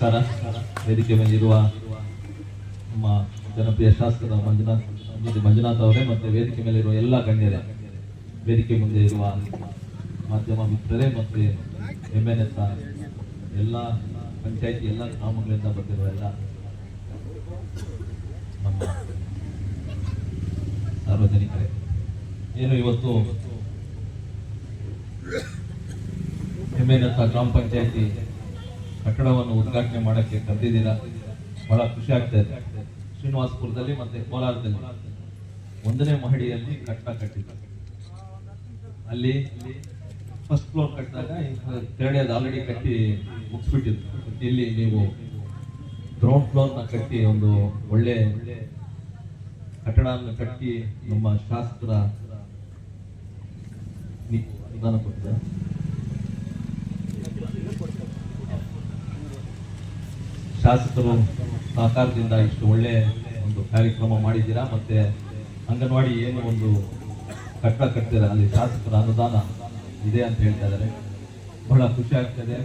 ನಮಸ್ಕಾರ ವೇದಿಕೆ ಮೇಲೆ ಇರುವ ನಮ್ಮ ಜನಪ್ರಿಯ ಶಾಸಕರ ಮಂಜುನಾಥ್ ಮಂಜು- ಮಂಜುನಾಥ್ ಅವರೇ ಮತ್ತು ವೇದಿಕೆ ಮೇಲೆ ಇರುವ ಎಲ್ಲ ಗಣ್ಯರೇ, ವೇದಿಕೆ ಮುಂದೆ ಇರುವ ಮಾಧ್ಯಮ ಮಿತ್ರರೇ ಮತ್ತು ಎಂ ಎನ್ ಎಸ್ ಎಲ್ಲ ಪಂಚಾಯತಿ ಎಲ್ಲ ಗ್ರಾಮಗಳಿಂದ ಬಂದಿರುವ ಎಲ್ಲ ನಮ್ಮ ಸಾರ್ವಜನಿಕರೇ. ಏನು ಇವತ್ತು ಎಂ ಎನ್ ಎಸ್ ಗ್ರಾಮ ಪಂಚಾಯತಿ ಕಟ್ಟಡವನ್ನು ಉದ್ಘಾಟನೆ ಮಾಡಕ್ಕೆ ಕರೆದಿದ್ದೀರಾ ಬಹಳ ಖುಷಿ ಆಗ್ತಾ ಇದೆ. ಶ್ರೀನಿವಾಸಪುರದಲ್ಲಿ ಮತ್ತೆ ಕೋಲಾರದಲ್ಲಿ ಒಂದನೇ ಮಹಡಿಯಲ್ಲಿ ಕಟ್ಟಡ ಕಟ್ಟಿದ್ದಾರೆ ಅಲ್ಲಿ ಫಸ್ಟ್ ಫ್ಲೋರ್ ಕಟ್ಟಿದಾಗ ಥರ್ಡ್ ಆಲ್ರೆಡಿ ಕಟ್ಟಿ ಮುಗಿಸ್ಬಿಟ್ಟಿದ್ರು. ಇಲ್ಲಿ ನೀವು ಗ್ರೌಂಡ್ ಫ್ಲೋರ್ನ ಕಟ್ಟಿ ಒಂದು ಒಳ್ಳೆ ಕಟ್ಟಡವನ್ನು ಕಟ್ಟಿ ನಮ್ಮ ಶಾಸ್ತ್ರ ನಿ- ಅನುದಾನ ಕೊಟ್ಟಿದ್ದಾರೆ. ಶಾಸಕರು ಸಹಕಾರದಿಂದ ಇಷ್ಟು ಒಳ್ಳೆ ಒಂದು ಕಾರ್ಯಕ್ರಮ ಮಾಡಿದ್ದೀರಾ? ಮತ್ತೆ ಅಂಗನವಾಡಿ ಏನು ಒಂದು ಕಟ್ಟಡ ಕಟ್ತೀರ ಅಲ್ಲಿ ಶಾಸಕರ ಅನುದಾನ ಇದೆ ಅಂತ ಹೇಳ್ತಾ ಇದ್ದಾರೆ. ಬಹಳ ಖುಷಿ ಆಗ್ತದೆ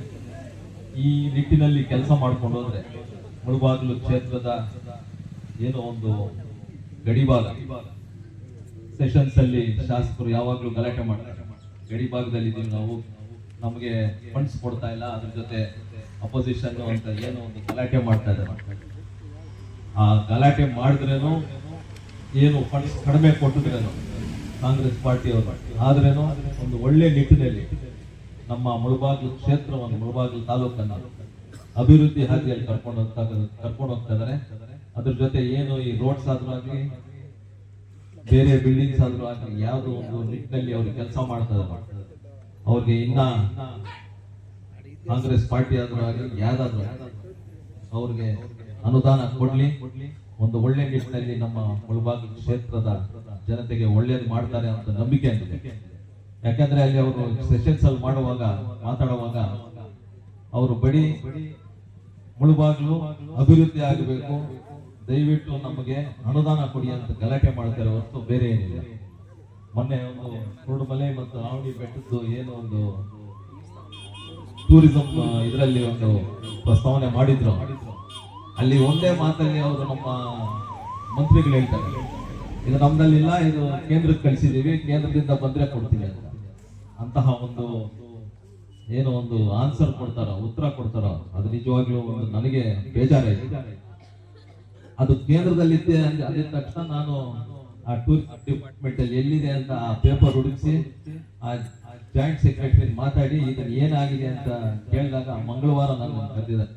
ಈ ನಿಟ್ಟಿನಲ್ಲಿ ಕೆಲಸ ಮಾಡ್ಕೊಂಡು ಹೋದ್ರೆ ಮುಳುಬಾಗಿಲು ಕ್ಷೇತ್ರದ ಏನೋ ಒಂದು ಗಡಿಭಾಗ. ಸೆಷನ್ಸ್ ಅಲ್ಲಿ ಶಾಸಕರು ಯಾವಾಗಲೂ ಗಲಾಟೆ ಮಾಡ್ತಾರೆ. ಗಡಿ ಭಾಗದಲ್ಲಿ ಇದೀವಿ ನಾವು ನಮಗೆ ಫಂಡ್ಸ್ ಕೊಡ್ತಾ ಇಲ್ಲ. ಅದ್ರ ಜೊತೆ ಅಪೋಸಿಷನ್ ಅಂತ ಏನೋ ಒಂದು ಗಲಾಟೆ ಮಾಡ್ತಾ ಇದ್ದಾರೆ. ಆ ಗಲಾಟೆ ಮಾಡಿದ್ರೇನು ಏನು ಫಂಡ್ಸ್ ಕಡಿಮೆ ಕೊಟ್ಟಿದ್ರೇನು ಕಾಂಗ್ರೆಸ್ ಪಾರ್ಟಿಯವರು. ಆದ್ರೇನು ಒಂದು ಒಳ್ಳೆ ನಿಟ್ಟಿನಲ್ಲಿ ನಮ್ಮ ಮುಳಬಾಗಿಲು ಕ್ಷೇತ್ರವನ್ನು, ಮುಳಬಾಗಿಲು ತಾಲೂಕನ್ನ ಅಭಿವೃದ್ಧಿ ಹಾದಿಯಲ್ಲಿ ಕರ್ಕೊಂಡು ಹೋಗ್ತಾ ಕರ್ಕೊಂಡು ಹೋಗ್ತಾ ಇದ್ದಾರೆ. ಅದ್ರ ಜೊತೆ ಏನು ಈ ರೋಡ್ಸ್ ಆದ್ರೂ ಆಗಲಿ, ಬೇರೆ ಬಿಲ್ಡಿಂಗ್ಸ್ ಆದ್ರೂ ಆಗಲಿ, ಯಾವುದೋ ಒಂದು ನಿಟ್ಟಿನಲ್ಲಿ ಅವ್ರು ಕೆಲಸ ಮಾಡ್ತಾ ಇದ್ದಾರೆ. ಅವ್ರಿಗೆ ಇನ್ನ ಕಾಂಗ್ರೆಸ್ ಪಾರ್ಟಿ ಆದರೂ ಆಗಲಿ ಯಾರಾದರೂ ಅವ್ರಿಗೆ ಅನುದಾನ ಕೊಡ್ಲಿ. ಒಂದು ಒಳ್ಳೆ ನಿಟ್ಟಿನಲ್ಲಿ ನಮ್ಮ ಮುಳಬಾಗಿಲು ಕ್ಷೇತ್ರದ ಜನತೆಗೆ ಒಳ್ಳೇದು ಮಾಡ್ತಾರೆ ಅಂತ ನಂಬಿಕೆ ಅಂತಿದೆ ಯಾಕಂದ್ರೆ ಅಲ್ಲಿ ಅವರು ಸೆಷನ್ಸ್ ಅಲ್ಲಿ ಮಾಡುವಾಗ, ಮಾತಾಡುವಾಗ ಅವರು ಬಡಿ ಮುಳುಬಾಗ್ಲು ಅಭಿವೃದ್ಧಿ ಆಗಬೇಕು, ದಯವಿಟ್ಟು ನಮಗೆ ಅನುದಾನ ಕೊಡಿ ಅಂತ ಗಲಾಟೆ ಮಾಡ್ತಾರೆ ಹೊರತು ಬೇರೆ ಏನಿಲ್ಲ. ಮೊನ್ನೆ ಒಂದು ಕುರುಡುಮಲೆ ಮತ್ತು ಆವಣಿ ಬೆಟ್ಟದ್ದು ಏನೋ ಒಂದು ಟೂರಿಸಂ ಇದರಲ್ಲಿ ಒಂದು ಪ್ರಸ್ತಾವನೆ ಮಾಡಿದ್ರು. ಅಲ್ಲಿ ಒಂದೇ ಮಾತಲ್ಲಿ ಅವರು ನಮ್ಮ ಮಂತ್ರಿಗಳು ಹೇಳ್ತಾರೆ. ಇದು ನಮ್ಮದಲ್ಲಿಲ್ಲ ಇದು ಕೇಂದ್ರಕ್ಕೆ ಕಳಿಸಿದ್ದೀವಿ, ಕೇಂದ್ರದಿಂದ ಬಂದ್ರೆ ಕೊಡ್ತೀವಿ ಅಂತ. ಅಂತಹ ಒಂದು ಏನು ಒಂದು ಆನ್ಸರ್ ಕೊಡ್ತಾರ, ಉತ್ತರ ಕೊಡ್ತಾರ, ಅದು ನಿಜವಾಗ್ಲೂ ಒಂದು ನನಗೆ ಬೇಜಾರಾಯ್ತು. ಅದು ಕೇಂದ್ರದಲ್ಲಿದ್ದೆ ಅಂದ ತಕ್ಷಣ ನಾನು ಆ ಟೂರಿಸಂ ಡಿಪಾರ್ಟ್ಮೆಂಟ್ ಅಲ್ಲಿ ಎಲ್ಲಿದೆ ಅಂತ ಆ ಪೇಪರ್ ಹುಡುಕಿಸಿ ಆ ಜಾಯಿಂಟ್ ಸೆಕ್ರೆಟರಿ ಮಾತಾಡಿ ಇದನ್ನ ಏನಾಗಿದೆ ಅಂತ ಕೇಳಿದಾಗ ಮಂಗಳವಾರ ನಾನು ಕರೆದಿದ್ದಾರೆ.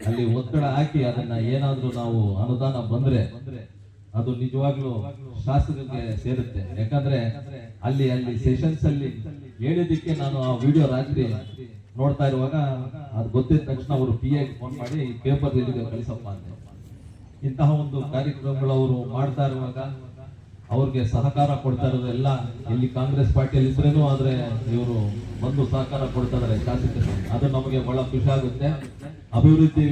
ಅಲ್ಲಿ ಒತ್ತಡ ಹಾಕಿ ಅದನ್ನ ಏನಾದ್ರೂ ನಾವು ಅನುದಾನ ಬಂದ್ರೆ ಅದು ನಿಜವಾಗ್ಲೂ ಶಾಸಕರಿಗೆ ಸೇರುತ್ತೆ. ಯಾಕಂದ್ರೆ ಅಲ್ಲಿ ಅಲ್ಲಿ ಸೆಷನ್ಸ್ ಅಲ್ಲಿ ಹೇಳಿದ್ದಕ್ಕೆ ನಾನು ಆ ವಿಡಿಯೋ ರಾತ್ರಿ ನೋಡ್ತಾ ಇರುವಾಗ ಅದು ಗೊತ್ತಿದ ತಕ್ಷಣ ಅವರು ಪಿ ಎ ಫೋನ್ ಮಾಡಿ ಪೇಪರ್ ಕಳಿಸಪ್ಪ ಅಂತ ಇಂತಹ ಒಂದು ಕಾರ್ಯಕ್ರಮಗಳು ಅವರು ಮಾಡ್ತಾ ಇರುವಾಗ ಅವ್ರಿಗೆ ಸಹಕಾರ ಕೊಡ್ತಾ ಇರೋದೆಲ್ಲ ಇಲ್ಲಿ ಕಾಂಗ್ರೆಸ್ ಪಾರ್ಟಿಯಲ್ಲಿ ಇದ್ರೇನು ಆದ್ರೆ ಇವರು ಬಂದು ಸಹಕಾರ ಕೊಡ್ತಾ ಇದಾರೆ ಶಾಸಕರು ಅದು ನಮಗೆ ಬಹಳ ಖುಷಿ ಆಗುತ್ತೆ. ಅಭಿವೃದ್ಧಿ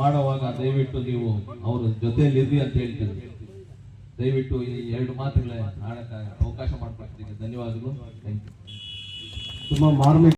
ಮಾಡುವಾಗ ದಯವಿಟ್ಟು ನೀವು ಅವ್ರ ಜೊತೆಯಲ್ಲಿ ಇರ್ರಿ ಅಂತ ಹೇಳ್ತೀವಿ ದಯವಿಟ್ಟು ಈ ಎರಡು ಮಾತುಗಳ ಆಡಕ್ಕೆ ಅವಕಾಶ ಮಾಡ್ಕೊಡ್ತೀನಿ ಧನ್ಯವಾದಗಳು. ಥ್ಯಾಂಕ್ ಯು ತುಂಬಾ ಮಾರ್ಮಿಕ